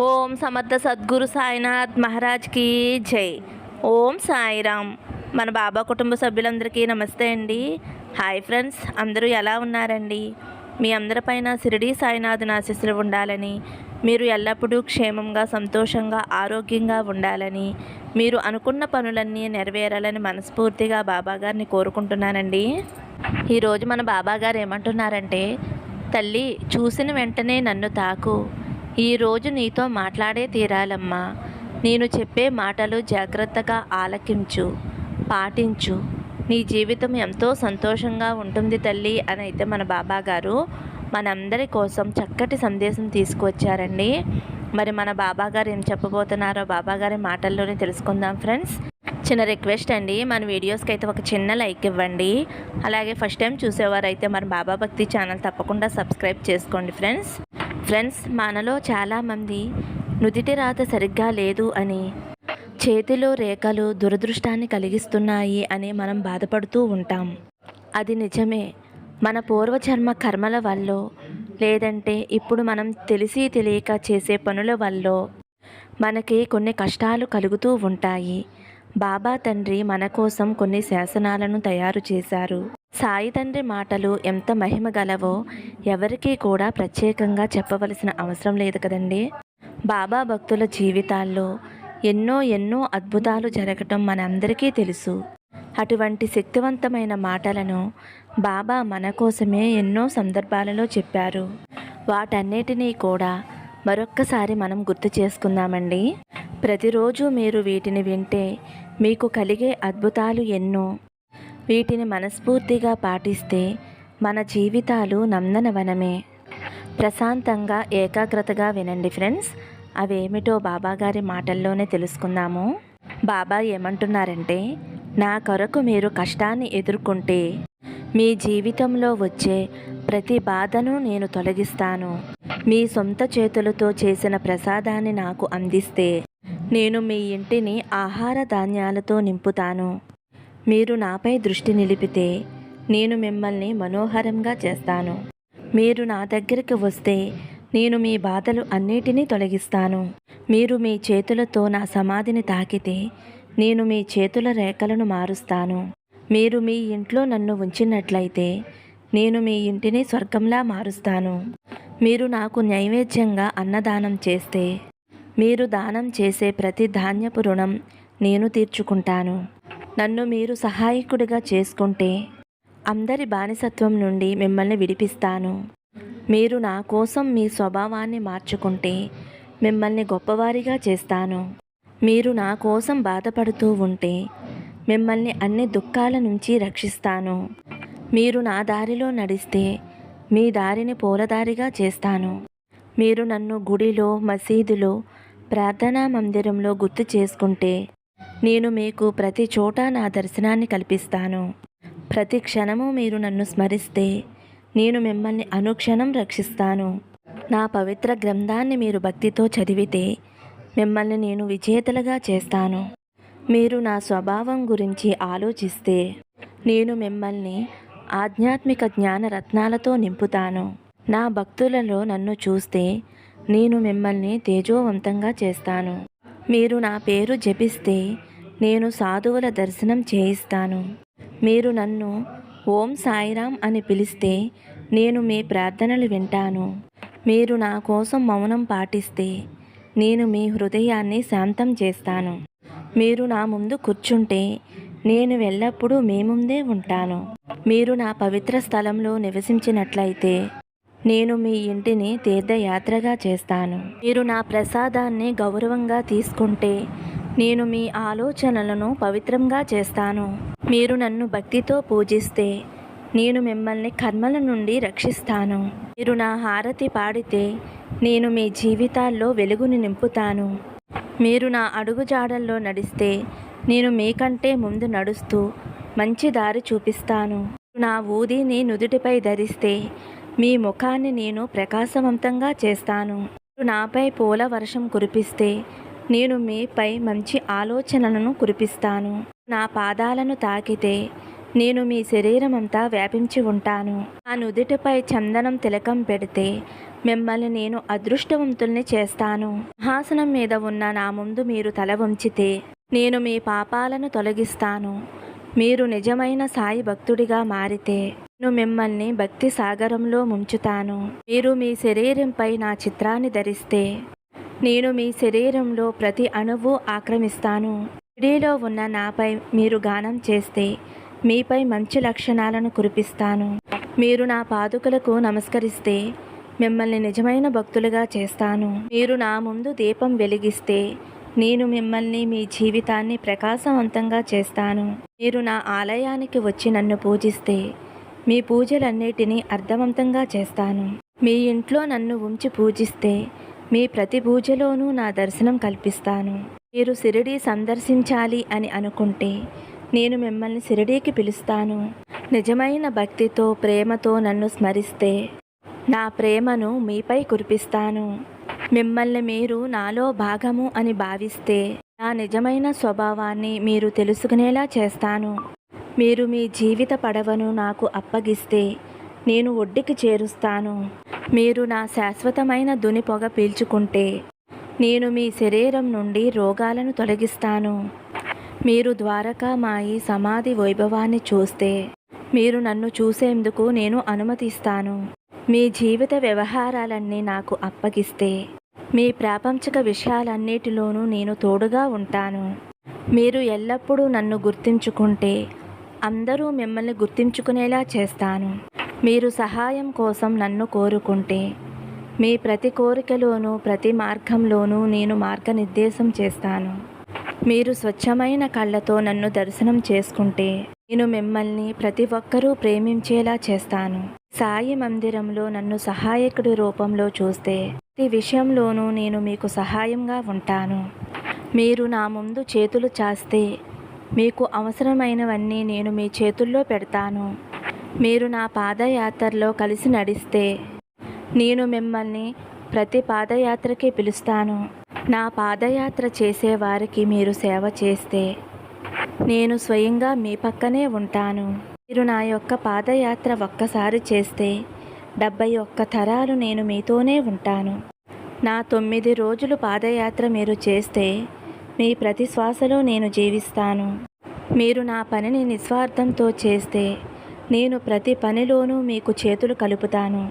ఓం సమర్థ సద్గురు సాయినాథ్ మహారాజ్కి జై. ఓం సాయిరామ్. మన బాబా కుటుంబ సభ్యులందరికీ నమస్తే అండి. హాయ్ ఫ్రెండ్స్ అందరూ ఎలా ఉన్నారండి? మీ అందరిపైన షిరిడి సాయినాథ్ ఆశీస్సులు ఉండాలని మీరు ఎల్లప్పుడూ క్షేమంగా సంతోషంగా ఆరోగ్యంగా ఉండాలని మీరు అనుకున్న పనులన్నీ నెరవేరాలని మనస్ఫూర్తిగా బాబాగారిని కోరుకుంటున్నానండి. ఈరోజు మన బాబా గారు ఏమంటున్నారంటే తల్లి చూసిన వెంటనే నన్ను తాకు. ఈరోజు నీతో మాట్లాడే తీరాలమ్మా. నేను చెప్పే మాటలు జాగ్రత్తగా ఆలకించు పాటించు. నీ జీవితం ఎంతో సంతోషంగా ఉంటుంది తల్లి అని అయితే మన బాబా గారు మనందరి కోసం చక్కటి సందేశం తీసుకువచ్చారండి. మరి మన బాబా గారు ఏం చెప్పబోతున్నారో బాబా గారి మాటల్లోనే తెలుసుకుందాం ఫ్రెండ్స్. చిన్న రిక్వెస్ట్ అండి మన వీడియోస్కి అయితే ఒక చిన్న లైక్ ఇవ్వండి. అలాగే ఫస్ట్ టైం చూసేవారైతే మన బాబా భక్తి ఛానల్ తప్పకుండా సబ్స్క్రైబ్ చేసుకోండి ఫ్రెండ్స్. ఫ్రెండ్స్ మనలో చాలామంది నుదిటి రాత సరిగ్గా లేదు అని చేతిలో రేఖలు దురదృష్టాన్ని కలిగిస్తున్నాయి అని మనం బాధపడుతూ ఉంటాం. అది నిజమే. మన పూర్వజన్మ కర్మల వల్ల లేదంటే ఇప్పుడు మనం తెలిసి తెలియక చేసే పనుల వల్ల మనకి కొన్ని కష్టాలు కలుగుతూ ఉంటాయి. బాబా తండ్రి మన కోసం కొన్ని శాసనాలను తయారు చేశారు. సాయి తండ్రి మాటలు ఎంత మహిమ గలవో ఎవరికీ కూడా ప్రత్యేకంగా చెప్పవలసిన అవసరం లేదు కదండి. బాబా భక్తుల జీవితాల్లో ఎన్నో ఎన్నో అద్భుతాలు జరగటం మనందరికీ తెలుసు. అటువంటి శక్తివంతమైన మాటలను బాబా మన కోసమే ఎన్నో సందర్భాలలో చెప్పారు. వాటన్నిటినీ కూడా మరొక్కసారి మనం గుర్తు చేసుకుందామండి. ప్రతిరోజు మీరు వీటిని వింటే మీకు కలిగే అద్భుతాలు ఎన్నో వీటిని మనస్ఫూర్తిగా పాటిస్తే మన జీవితాలు నందనవనమే ప్రశాంతంగా ఏకాగ్రతగా వినండి ఫ్రెండ్స్. అవేమిటో బాబాగారి మాటల్లోనే తెలుసుకుందాము. బాబా ఏమంటున్నారంటే నా కొరకు మీరు కష్టాన్ని ఎదుర్కొంటే మీ జీవితంలో వచ్చే ప్రతి బాధను నేను తొలగిస్తాను. మీ సొంత చేతులతో చేసిన ప్రసాదాన్ని నాకు అందిస్తే నేను మీ ఇంటిని ఆహార ధాన్యాలతో నింపుతాను. మీరు నాపై దృష్టి నిలిపితే నేను మిమ్మల్ని మనోహరంగా చేస్తాను. మీరు నా దగ్గరికి వస్తే నేను మీ బాధలు అన్నిటినీ తొలగిస్తాను. మీరు మీ చేతులతో నా సమాధిని తాకితే నేను మీ చేతుల రేఖలను మారుస్తాను. మీరు మీ ఇంట్లో నన్ను ఉంచినట్లయితే నేను మీ ఇంటిని స్వర్గంలా మారుస్తాను. మీరు నాకు నైవేద్యంగా అన్నదానం చేస్తే మీరు దానం చేసే ప్రతి ధాన్యపు రుణం నేను తీర్చుకుంటాను. నన్ను మీరు సహాయకుడిగా చేసుకుంటే అందరి బానిసత్వం నుండి మిమ్మల్ని విడిపిస్తాను. మీరు నా కోసం మీ స్వభావాన్ని మార్చుకుంటే మిమ్మల్ని గొప్పవారిగా చేస్తాను. మీరు నా కోసం బాధపడుతూ ఉంటే మిమ్మల్ని అన్ని దుఃఖాల నుంచి రక్షిస్తాను. మీరు నా దారిలో నడిస్తే మీ దారిని పూలదారిగా చేస్తాను. మీరు నన్ను గుడిలో మసీదులో ప్రార్థనా మందిరంలో గుర్తు చేసుకుంటే నేను మీకు ప్రతి చోట నా దర్శనాన్ని కల్పిస్తాను. ప్రతి క్షణము మీరు నన్ను స్మరిస్తే నేను మిమ్మల్ని అనుక్షణం రక్షిస్తాను. నా పవిత్ర గ్రంథాన్ని మీరు భక్తితో చదివితే మిమ్మల్ని నేను విజేతలుగా చేస్తాను. మీరు నా స్వభావం గురించి ఆలోచిస్తే నేను మిమ్మల్ని ఆధ్యాత్మిక జ్ఞాన రత్నాలతో నింపుతాను. నా భక్తులలో నన్ను చూస్తే నేను మిమ్మల్ని తేజోవంతంగా చేస్తాను. మీరు నా పేరు జపిస్తే నేను సాధువుల దర్శనం చేయిస్తాను. మీరు నన్ను ఓం సాయిరామ్ అని పిలిస్తే నేను మీ ప్రార్థనలు వింటాను. మీరు నా కోసం మౌనం పాటిస్తే నేను మీ హృదయాన్ని శాంతం చేస్తాను. మీరు నా ముందు కూర్చుంటే నేను ఎల్లప్పుడూ మీ ముందే ఉంటాను. మీరు నా పవిత్ర స్థలంలో నివసించినట్లయితే నేను మీ ఇంటిని తీర్థయాత్రగా చేస్తాను. మీరు నా ప్రసాదాన్ని గౌరవంగా తీసుకుంటే నేను మీ ఆలోచనలను పవిత్రంగా చేస్తాను. మీరు నన్ను భక్తితో పూజిస్తే నేను మిమ్మల్ని కర్మల నుండి రక్షిస్తాను. మీరు నా హారతి పాడితే నేను మీ జీవితాల్లో వెలుగుని నింపుతాను. మీరు నా అడుగుజాడల్లో నడిస్తే నేను మీకంటే ముందు నడుస్తూ మంచి దారి చూపిస్తాను. నా ఊదిని నుదుటిపై ధరిస్తే మీ ముఖాన్ని నేను ప్రకాశవంతంగా చేస్తాను. నాపై పూల వర్షం కురిపిస్తే నేను మీపై మంచి ఆలోచనలను కురిపిస్తాను. నా పాదాలను తాకితే నేను మీ శరీరం అంతా వ్యాపించి ఉంటాను. ఆ నుదుటిపై చందనం తిలకం పెడితే మిమ్మల్ని నేను అదృష్టవంతుల్ని చేస్తాను. సింహాసనం మీద ఉన్న నా ముందు మీరు తల వంచితే నేను మీ పాపాలను తొలగిస్తాను. మీరు నిజమైన సాయి భక్తుడిగా మారితే నేను మిమ్మల్ని భక్తి సాగరంలో ముంచుతాను. మీరు మీ శరీరంపై నా చిత్రాన్ని ధరిస్తే నేను మీ శరీరంలో ప్రతి అణువు ఆక్రమిస్తాను. షిరిడీలో ఉన్న నాపై మీరు గానం చేస్తే మీపై మంచి లక్షణాలను కురిపిస్తాను. మీరు నా పాదుకలకు నమస్కరిస్తే మిమ్మల్ని నిజమైన భక్తులుగా చేస్తాను. మీరు నా ముందు దీపం వెలిగిస్తే నేను మిమ్మల్ని మీ జీవితాన్ని ప్రకాశవంతంగా చేస్తాను. మీరు నా ఆలయానికి వచ్చి నన్ను పూజిస్తే మీ పూజలన్నిటినీ అర్థవంతంగా చేస్తాను. మీ ఇంట్లో నన్ను ఉంచి పూజిస్తే మీ ప్రతి పూజలోనూ నా దర్శనం కల్పిస్తాను. మీరు సిరిడి సందర్శించాలి అని అనుకుంటే నేను మిమ్మల్ని సిరిడీకి పిలుస్తాను. నిజమైన భక్తితో ప్రేమతో నన్ను స్మరిస్తే నా ప్రేమను మీపై కురిపిస్తాను. మిమ్మల్ని మీరు నాలో భాగము అని భావిస్తే నా నిజమైన స్వభావాన్ని మీరు తెలుసుకునేలా చేస్తాను. మీరు మీ జీవిత పడవను నాకు అప్పగిస్తే నేను ఒడ్డుకి చేరుస్తాను. మీరు నా శాశ్వతమైన దుని పొగ పీల్చుకుంటే నేను మీ శరీరం నుండి రోగాలను తొలగిస్తాను. మీరు ద్వారకామాయి సమాధి వైభవాన్ని చూస్తే మీరు నన్ను చూసేందుకు నేను అనుమతిస్తాను. మీ జీవిత వ్యవహారాలన్నీ నాకు అప్పగిస్తే మీ ప్రాపంచిక విషయాలన్నిటిలోనూ నేను తోడుగా ఉంటాను. మీరు ఎల్లప్పుడూ నన్ను గుర్తించుకుంటే అందరూ మిమ్మల్ని గుర్తించుకునేలా చేస్తాను. మీరు సహాయం కోసం నన్ను కోరుకుంటే మీ ప్రతి కోరికలోనూ ప్రతి మార్గంలోనూ నేను మార్గనిర్దేశం చేస్తాను. మీరు స్వచ్ఛమైన కళ్ళతో నన్ను దర్శనం చేసుకుంటే నేను మిమ్మల్ని ప్రతి ఒక్కరూ ప్రేమించేలా చేస్తాను. సాయి మందిరంలో నన్ను సహాయకుడి రూపంలో చూస్తే ప్రతి విషయంలోనూ నేను మీకు సహాయంగా ఉంటాను. మీరు నా ముందు చేతులు చాస్తే మీకు అవసరమైనవన్నీ నేను మీ చేతుల్లో పెడతాను. మీరు నా పాదయాత్రలో కలిసి నడిస్తే నేను మిమ్మల్ని ప్రతి పాదయాత్రకి పిలుస్తాను. నా పాదయాత్ర చేసేవారికి మీరు సేవ చేస్తే నేను స్వయంగా మీ పక్కనే ఉంటాను. మీరు నా యొక్క పాదయాత్ర ఒక్కసారి చేస్తే డెబ్బై ఒక్క తరాలు నేను మీతోనే ఉంటాను. నా తొమ్మిది రోజులు పాదయాత్ర మీరు చేస్తే మీ ప్రతి శ్వాసలో నేను జీవిస్తాను. మీరు నా పనిని నిస్వార్థంతో చేస్తే నేను ప్రతి పనిలోనూ మీకు చేతులు కలుపుతాను.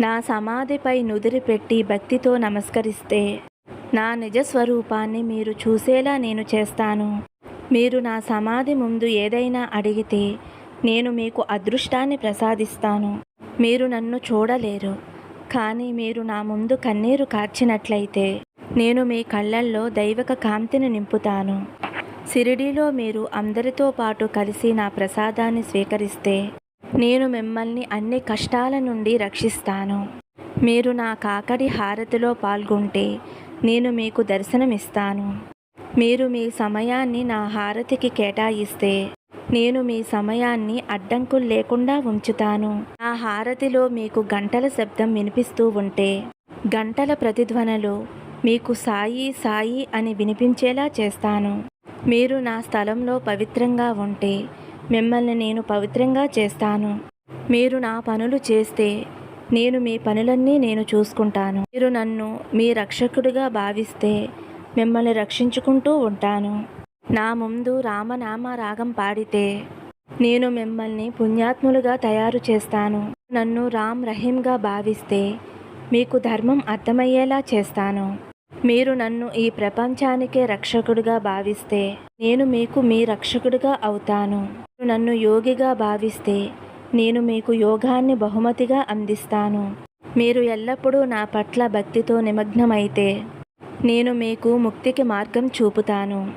నా సమాధిపై నుదిరి పెట్టి భక్తితో నమస్కరిస్తే నా నిజ స్వరూపాన్ని మీరు చూసేలా నేను చేస్తాను. మీరు నా సమాధి ముందు ఏదైనా అడిగితే నేను మీకు అదృష్టాన్ని ప్రసాదిస్తాను. మీరు నన్ను చూడలేరు కానీ మీరు నా ముందు కన్నీరు కార్చినట్లయితే నేను మీ కళ్ళల్లో దైవక కాంతిని నింపుతాను. సిరిడీలో మీరు అందరితో పాటు కలిసి నా ప్రసాదాన్ని స్వీకరిస్తే నేను మిమ్మల్ని అన్ని కష్టాల నుండి రక్షిస్తాను. మీరు నా కాకడి హారతిలో పాల్గొంటే నేను మీకు దర్శనమిస్తాను. మీరు మీ సమయాన్ని నా హారతికి కేటాయిస్తే నేను మీ సమయాన్ని అడ్డంకులు లేకుండా ఉంచుతాను. నా హారతిలో మీకు గంటల శబ్దం వినిపిస్తూ ఉంటే గంటల ప్రతిధ్వనలు మీకు సాయి సాయి అని వినిపించేలా చేస్తాను. మీరు నా స్థలంలో పవిత్రంగా ఉంటే మిమ్మల్ని నేను పవిత్రంగా చేస్తాను. మీరు నా పనులు చేస్తే నేను మీ పనులన్నీ నేను చూసుకుంటాను. మీరు నన్ను మీ రక్షకుడిగా భావిస్తే మిమ్మల్ని రక్షించుకుంటూ ఉంటాను. నా ముందు రామనామ రాగం పాడితే నేను మిమ్మల్ని పుణ్యాత్ములుగా తయారు చేస్తాను. నన్ను రామ్ రహీంగా భావిస్తే మీకు ధర్మం అర్థమయ్యేలా చేస్తాను. మీరు నన్ను ఈ ప్రపంచానికే రక్షకుడిగా భావిస్తే నేను మీకు మీ రక్షకుడిగా అవుతాను. మీరు నన్ను యోగిగా భావిస్తే నేను మీకు యోగాన్ని బహుమతిగా అందిస్తాను. మీరు ఎల్లప్పుడూ నా పట్ల భక్తితో నిమగ్నమైతే నేను మీకు ముక్తికి మార్గం చూపుతాను.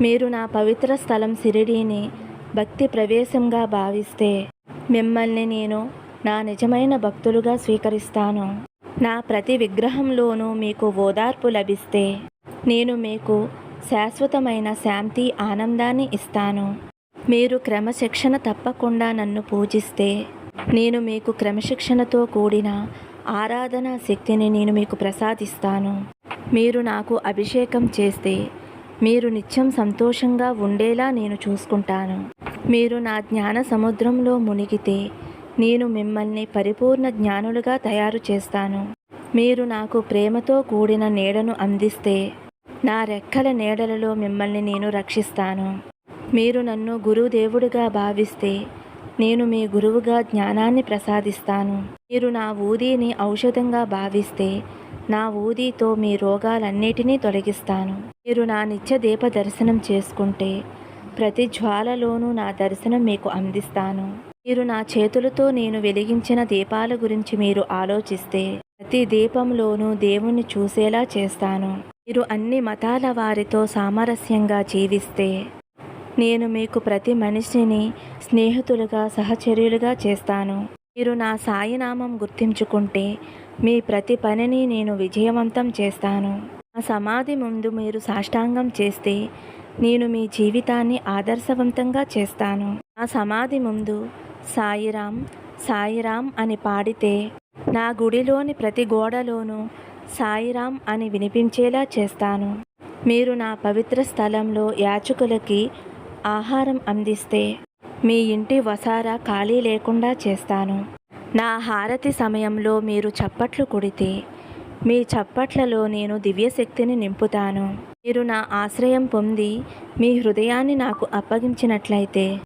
మీరు నా పవిత్ర స్థలం సిరిడీని భక్తి ప్రవేశంగా భావిస్తే మిమ్మల్ని నేను నా నిజమైన భక్తులుగా స్వీకరిస్తాను. నా ప్రతి విగ్రహంలోనూ మీకు ఓదార్పు లభిస్తే నేను మీకు శాశ్వతమైన శాంతి ఆనందాన్ని ఇస్తాను. మీరు క్రమశిక్షణ తప్పకుండా నన్ను పూజిస్తే నేను మీకు క్రమశిక్షణతో కూడిన ఆరాధనా శక్తిని నేను మీకు ప్రసాదిస్తాను. మీరు నాకు అభిషేకం చేస్తే మీరు నిత్యం సంతోషంగా ఉండేలా నేను చూసుకుంటాను. మీరు నా జ్ఞాన సముద్రంలో మునిగితే నేను మిమ్మల్ని పరిపూర్ణ జ్ఞానులుగా తయారు చేస్తాను. మీరు నాకు ప్రేమతో కూడిన నీడను అందిస్తే నా రెక్కల నీడలలో మిమ్మల్ని నేను రక్షిస్తాను. మీరు నన్ను గురుదేవుడిగా భావిస్తే నేను మీ గురువుగా జ్ఞానాన్ని ప్రసాదిస్తాను. మీరు నా ఊదీని ఔషధంగా భావిస్తే నా ఊదీతో మీ రోగాలన్నిటినీ తొలగిస్తాను. మీరు నా నిత్య దీప దర్శనం చేసుకుంటే ప్రతి జ్వాలలోనూ నా దర్శనం మీకు అందిస్తాను. మీరు నా చేతులతో నేను వెలిగించిన దీపాల గురించి మీరు ఆలోచిస్తే ప్రతి దీపంలోనూ దేవుణ్ణి చూసేలా చేస్తాను. మీరు అన్ని మతాల వారితో సామరస్యంగా జీవిస్తే నేను మీకు ప్రతి మనిషిని స్నేహితులుగా సహచర్యులుగా చేస్తాను. మీరు నా సాయినామం గుర్తించుకుంటే మీ ప్రతి పనిని నేను విజయవంతం చేస్తాను. నా సమాధి ముందు మీరు సాష్టాంగం చేస్తే నేను మీ జీవితాన్ని ఆదర్శవంతంగా చేస్తాను. నా సమాధి ముందు సాయిరాం సాయిరాం అని పాడితే నా గుడిలోని ప్రతి గోడలోనూ సాయిరాం అని వినిపించేలా చేస్తాను. మీరు నా పవిత్ర స్థలంలో యాచకులకి ఆహారం అందిస్తే మీ ఇంటి వసారా ఖాళీ లేకుండా చేస్తాను. నా హారతి సమయంలో మీరు చప్పట్లు కొడితే మీ చప్పట్లలో నేను దివ్యశక్తిని నింపుతాను. మీరు నా ఆశ్రయం పొంది మీ హృదయాన్ని నాకు అప్పగించినట్లయితే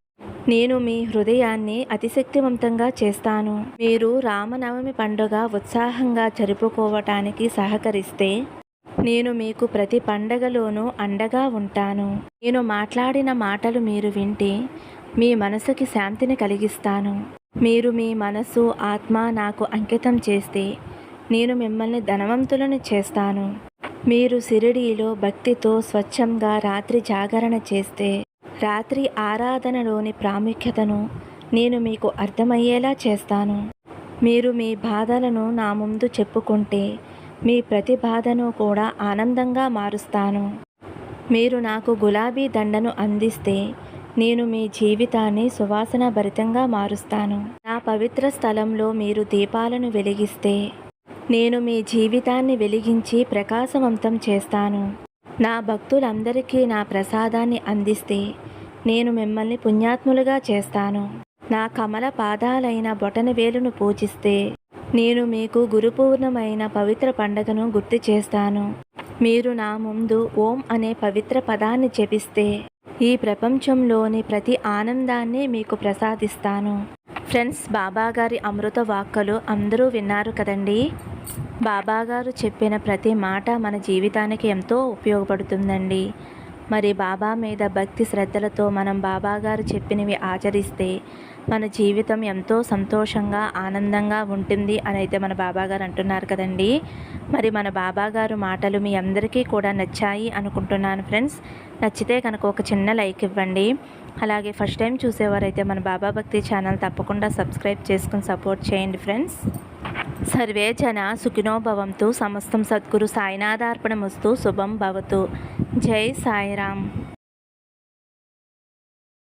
నేను మీ హృదయాన్ని అతిశక్తివంతంగా చేస్తాను. మీరు రామనవమి పండుగ ఉత్సాహంగా జరుపుకోవటానికి సహకరిస్తే నేను మీకు ప్రతి పండగలోనూ అండగా ఉంటాను. నేను మాట్లాడిన మాటలు మీరు వింటే మీ మనసుకి శాంతిని కలిగిస్తాను. మీరు మీ మనసు ఆత్మ నాకు అంకితం చేస్తే నేను మిమ్మల్ని ధనవంతులను చేస్తాను. మీరు సిరిడీలో భక్తితో స్వచ్ఛంగా రాత్రి జాగరణ చేస్తే రాత్రి ఆరాధనలోని ప్రాముఖ్యతను నేను మీకు అర్థమయ్యేలా చేస్తాను. మీరు మీ బాధలను నా ముందు చెప్పుకుంటే మీ ప్రతి బాధను కూడా ఆనందంగా మారుస్తాను. మీరు నాకు గులాబీ దండను అందిస్తే నేను మీ జీవితాన్ని సువాసన భరితంగా మారుస్తాను. నా పవిత్ర స్థలంలో మీరు దీపాలను వెలిగిస్తే నేను మీ జీవితాన్ని వెలిగించి ప్రకాశవంతం చేస్తాను. నా భక్తులందరికీ నా ప్రసాదాన్ని అందిస్తే నేను మిమ్మల్ని పుణ్యాత్ములుగా చేస్తాను. నా కమల పాదాలైన బొటన వేలును పూజిస్తే నేను మీకు గురుపూర్ణమైన పవిత్ర పండగను గుర్తు చేస్తాను. మీరు నా ముందు ఓం అనే పవిత్ర పదాన్ని జపిస్తే ఈ ప్రపంచంలోని ప్రతి ఆనందాన్ని మీకు ప్రసాదిస్తాను. ఫ్రెండ్స్ బాబాగారి అమృత వాక్కలు అందరూ విన్నారు కదండి? బాబాగారు చెప్పిన ప్రతి మాట మన జీవితానికి ఎంతో ఉపయోగపడుతుందండి. మరి బాబా మీద భక్తి శ్రద్ధలతో మనం బాబాగారు చెప్పినవి ఆచరిస్తే మన జీవితం ఎంతో సంతోషంగా ఆనందంగా ఉంటుంది అని అయితే మన బాబాగారు అంటున్నారు కదండి. మరి మన బాబాగారు మాటలు మీ అందరికీ కూడా నచ్చాయి అనుకుంటున్నాను ఫ్రెండ్స్. నచ్చితే కనుక ఒక చిన్న లైక్ ఇవ్వండి. అలాగే ఫస్ట్ టైం చూసేవారైతే మన బాబా భక్తి ఛానల్ తప్పకుండా సబ్స్క్రైబ్ చేసుకుని సపోర్ట్ చేయండి ఫ్రెండ్స్. సర్వే జన సుఖినోభవంతు సమస్తం సద్గురు సాయినాథార్పణమస్తు శుభం భవతు. జై సాయిరామ్.